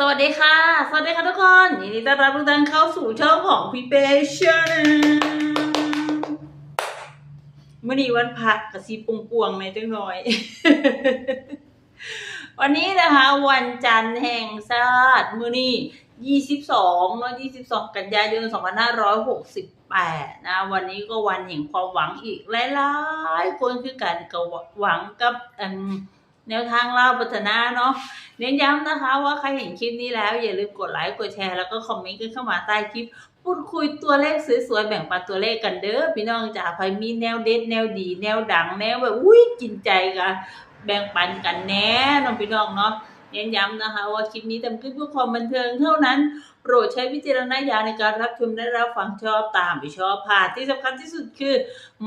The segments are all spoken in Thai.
สวัสดีค่ะ สวัสดีค่ะทุกคนยินดีต้อนรับทุกท่านเข้าสู่ช่องของพี่เป้ชาแนเมื่อนี้วันพระกระซีปงปวงในจังหน่อย วันนี้นะคะ วันจันทร์แห่งชาติมื้อนี้22เนาะ22กันยายน2568นะ วันนี้ก็วันแห่งความหวังอีกหลายๆคนคือกันก็หวังกับอัน แนวทางเล่าปัฒนาเนาะเน้นย้ำนะคะว่าใครเห็นคลิปนี้แล้ว อย่าลืมกดไลค์กดแชร์แล้วก็คอมเมนต์กันเข้ามาใต้คลิป พูดคุยตัวเลขสวยๆแบ่งปันตัวเลขกันเด้อพี่น้องจ๋าใครมีแนวเด็ดแนวดี แนวดังแนวแบบอุ้ยกินใจกันแบ่งปันกันแน่น้องพี่น้องเนาะ เน้นย้ำนะคะว่าคลิปนี้ทำขึ้นเพื่อความบันเทิงเท่านั้น โปรดใช้วิจารณญาณในการรับชมและรับฟังชอบตามไม่ชอบผ่านที่สำคัญที่สุดคือ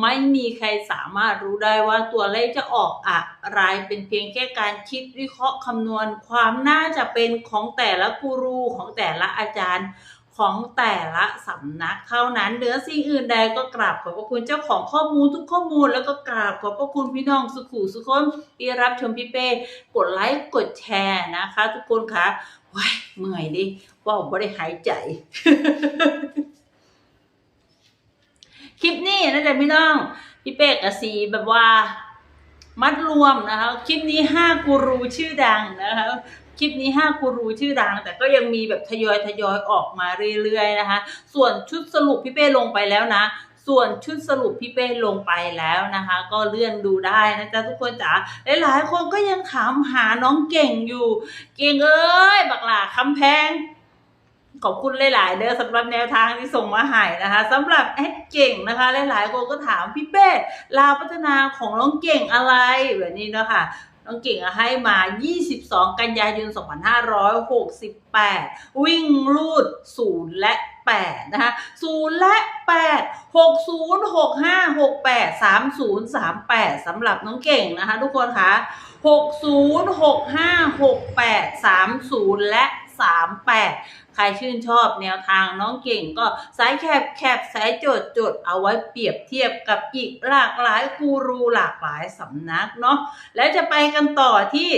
ไม่มีใครสามารถรู้ได้ว่าตัวเลขจะออกอะไรเป็นเพียงแค่การคิดวิเคราะห์คำนวณความน่าจะเป็นของแต่ละกูรูของแต่ละอาจารย์ ของแต่ละสำนักเท่านั้นเหนือสิ่งอื่นใดก็กราบขอบพระคุณเจ้าของข้อมูลทุกข้อมูล แล้วก็กราบขอบพระคุณพี่น้องสุขุสุขคนที่รับชมพี่เป้กดไลค์กดแชร์นะคะ ทุกคนคะว้ายเมื่อยดิว่าผมไม่ได้หายใจ คลิปนี้นะจ๊ะพี่น้องพี่เป้กับสีแบบว่ามัดรวมนะคะ คลิปนี้ห้ากูรูชื่อดังนะคะ คลิปนี้ห้ากูรูชื่อดัง แต่ก็ยังมีแบบทยอยทยอยออกมาเรื่อยๆนะคะ ส่วนชุดสรุปพี่เป้ลงไปแล้วนะส่วนชุดสรุปพี่เป้ลงไปแล้วนะคะ ก็เลื่อนดูได้นะจ๊ะทุกคนจ๋าหลายๆคนก็ยังถามหาน้องเก่งอยู่ เก่งเอ้ย บักหลาคำแพงขอบคุณหลาย ๆ เด้อสำหรับแนวทางที่ส่งมาให้นะคะสำหรับแอดเก่งนะคะ หลาย ๆ คนก็ถามพี่เป้ลาวพัฒนาของน้องเก่งอะไรแบบนี้เนาะค่ะ น้องเก่งให้มา 22 กันยายน 2568 วิ่งรูด 0 และ 8 นะคะ 0 และ 8 60 65 68 30 38สำหรับน้องเก่งนะคะทุกคนคะ 60 65 68 30 และ 38 ใครชื่นชอบแนวทางน้องเก่งก็สายแคบแคบสายจดจดเอาไว้เปรียบเทียบกับอีกหลากหลายกูรูหลากหลายสำนักเนาะแล้วจะไปกันต่อที่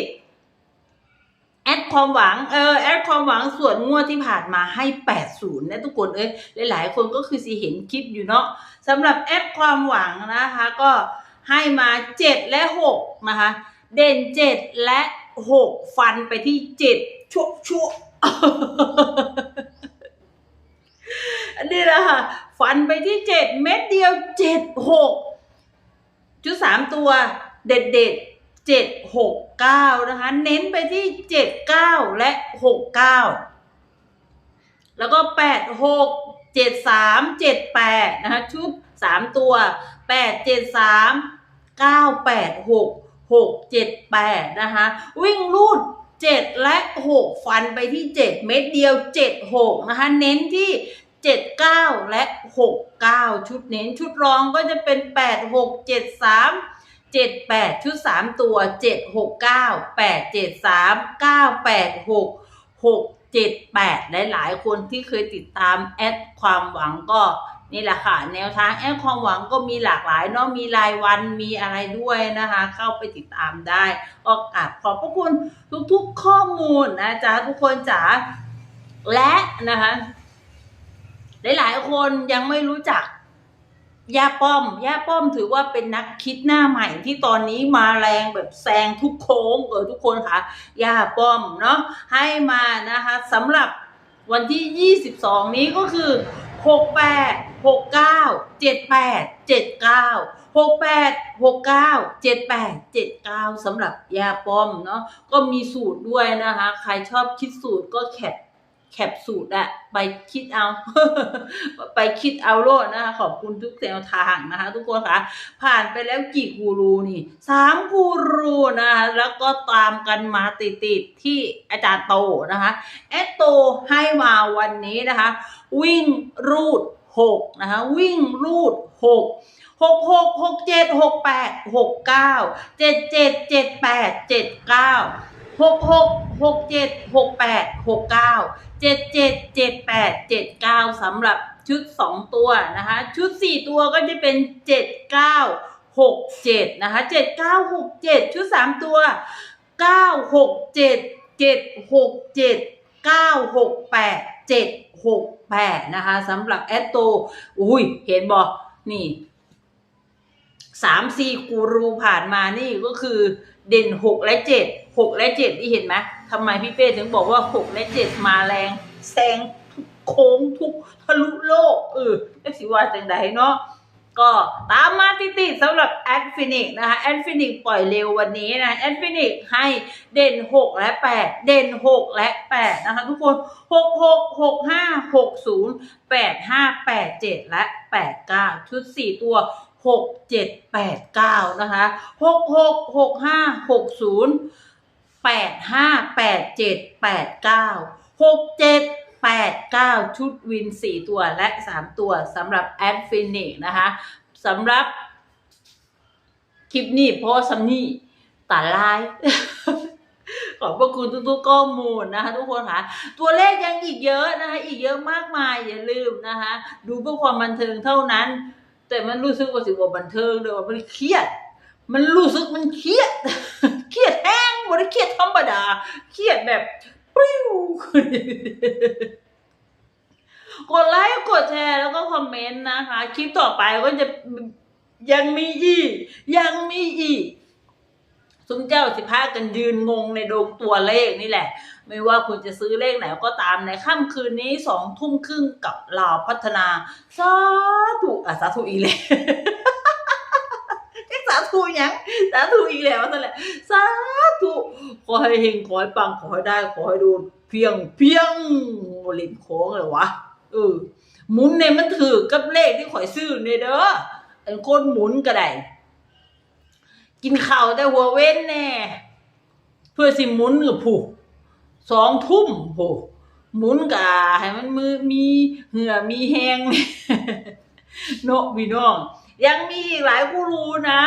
แอดความหวัง เออ แอดความหวังส่วนงวดที่ผ่านมาให้ 80 นะทุกคน เอ้ย หลาย ๆ คนก็คือสิเห็นคลิปอยู่เนาะสำหรับแอดความหวังนะคะ ก็ให้มา 7 และ 6 นะคะ เด่น7และ6ฟันไปที่7ชุชุอันนี้แหละค่ะ ฟันไปที่7เม็ดเดียว7 6จุดสามตัวเด็ดเด็ดเจ็ดหกเก้านะคะ เน้นไปที่เจ็ดเก้าและหกเก้าแล้วก็แปดหกเจ็ดสามเจ็ดแปดนะคะ ชุดสามตัวแปดเจ็ดสามเก้าแปดหก หกเจ็ดแปดนะคะ วิ่งรูดเจ็ดและหกฟันไปที่เจ็ดเม็ดเดียวเจ็ดหกนะคะ เน้นที่เจ็ดเก้าและหกเก้าชุดเน้นชุดรองก็จะเป็นแปดหกเจ็ดสามเจ็ดแปดชุดสามตัวเจ็ดหกเก้าแปดเจ็ดสามเก้าแปดหกหกเจ็ดแปดหลาย ๆ คนที่เคยติดตามแอดความหวังก็ นี่แหละค่ะ แนวทางแอดความหวังก็มีหลากหลายเนาะมีรายวันมีอะไรด้วยนะคะ เข้าไปติดตามได้ก็กาบขอบพระคุณทุกๆข้อมูลนะจ๊ะทุกคนจ๋าและนะคะหลายๆคนยังไม่รู้จักย่าป้อมย่าป้อมถือว่าเป็นนักคิดหน้าใหม่ที่ตอนนี้มาแรงแบบแซงทุกโค้งเออทุกคนค่ะย่าป้อมเนาะให้มานะคะสำหรับวันที่ 22 นี้ก็คือ 68 69 78 79 68 69 78 79สำหรับยาป้อมเนาะก็มีสูตรด้วยนะคะ ใครชอบคิดสูตรก็แคป แคปสูตรอะไปคิดเอา ไปคิดเอาโลดนะคะขอบคุณทุกแนวทางนะคะ ทุกคนค่ะผ่านไปแล้วกี่กูรูนี่สามกูรูนะคะแล้วก็ตามกันมาติดๆที่อาจารย์โตนะคะแอดโตให้มาวันนี้นะคะ วิ่งรูดหกนะคะ วิ่งรูดหกหกหกหกเจ็ดหกแปดหกเก้าเจ็ดเจ็ดเจ็ดแปดเจ็ดเก้าหกหกหกเจ็ดหกแปดหกเก้า เจ็ดเจ็ดเจ็ดแปดเจ็ดเก้าสำหรับชุดสองตัวนะคะ ชุดสี่ตัวก็จะเป็นเจ็ดเก้าหกเจ็ดนะคะเจ็ดเก้าหกเจ็ดชุดสามตัวเก้าหกเจ็ดเจ็ดหกเจ็ด968 768นะคะสำหรับแอตโตอุ้ยเห็นบอกนี่สามสี่กูรูผ่านมานี่ก็คือ เด่นหกและเจ็ดหกและเจ็ดที่เห็นไหมทำไมพี่เป้ถึงบอกว่าหกและเจ็ดมาแรงแซงทุกโค้งทุกทะลุโลกเออไอ้สิว่าจังใดเนาะก็ตามมาติดๆสำหรับแอดฟินิกนะคะแอดฟินิกปล่อยเร็ววันนี้นะแอดฟินิกให้เด่น 6 และ 8 เด่น 6 และ 8 นะคะทุกคน 6 6 6 5 6 0 8 5 8 7 และ 8 9 ชุด 4 ตัว 6 7 8 9นะคะ6 6 6 5 6 0 8 5 8 7 8 9 6 7 8 9ชุดวิน4ตัวและ3ตัวสำหรับแอดฟินิกนะคะสำหรับคลิปนี้เพราะซัมนี่ตัดลายขอบพระคุณทุกๆข้อมูลนะคะ ทุกคนค่ะตัวเลขยังอีกเยอะนะคะ อีกเยอะมากมายอย่าลืมนะคะ ดูเพื่อความบันเทิงเท่านั้น แต่มันรู้สึกว่าสิว่าบันเทิงเด้อว่ามันเครียด มันรู้สึกมันเครียด เครียดแห้งบ่ได้เครียดธรรมดา เครียดแบบปริ้วกดไลค์กดแชร์แล้วก็คอมเมนต์นะคะ คลิปต่อไปก็จะยังมีอีกยังมีอีก ซุ้มเจ้าสิพากันยืนงงในดงตัวเลขนี่แหละ ไม่ว่าคุณจะซื้อเลขไหนก็ตามในค่ำคืนนี้สองทุ่มครึ่งกับลาวพัฒนาสาธุอะสาธุอีกแล้วเอ๊ะสาธุยังสาธุอีกแล้วนั่นแหละสาธุขอให้เฮงขอให้ปังขอให้ได้ขอให้ดนเพียงเพียงโมลินโค้งเลยวะเออหมุนเนี่ยมันถือกับเลขที่ข่อยซื้อเนี่ยเด้อไอ้คนหมุนก็ได้ กินข้าวแต่หัวเว้นแน่ เพื่อสิหมุนกับผู้สองทุ่มผู้หมุนกะให้มันมือมีเหงื่อมีแหงเนาะพี่น้อง ยังมีอีกหลายผู้รู้นะ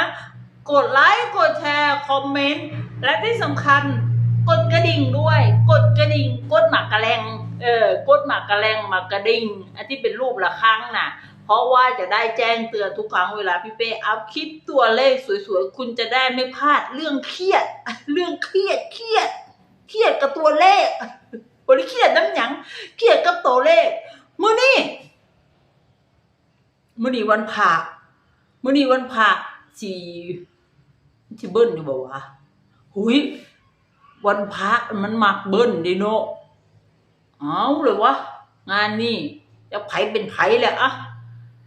กดไลค์กดแชร์คอมเมนต์และที่สำคัญกดกระดิ่งด้วย กดกระดิ่ง กดหมากกระแรง เออ กดหมากกระแรงหมากกระดิ่ง อันที่เป็นรูประฆังน่ะ เพราะว่าจะได้แจ้งเตือนทุกครั้งเวลาพี่เป้อัพคลิปตัวเลขสวยๆ คุณจะได้ไม่พลาดเรื่องเครียด เรื่องเครียดเครียด เครียดกับตัวเลขบริเครียดน้ำหยังเครียดกับตัวเลขมื้อนี้มื้อนี้วันพระมื้อนี้วันพระสิสิเบิ้ลอยู่บ่วะหุยวันพระมันมักเบิ้ลเดิเนเอาเลยวะงานนี้จะไผเป็นไผแหละอะ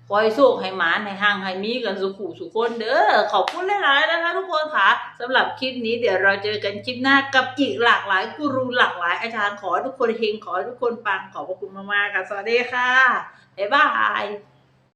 คอยโชคให้หมานให้ห่างให้มีกันสุขุสุขคนเด้อขอบคุณหลายๆนะคะทุกคนค่ะสำหรับคลิปนี้เดี๋ยวเราเจอกันคลิปหน้ากับอีกหลากหลายกูรูหลากหลายอาจารย์ขอทุกคนเฮงขอทุกคนปังขอบพระคุณมากๆค่ะสวัสดีค่ะบ๊ายบาย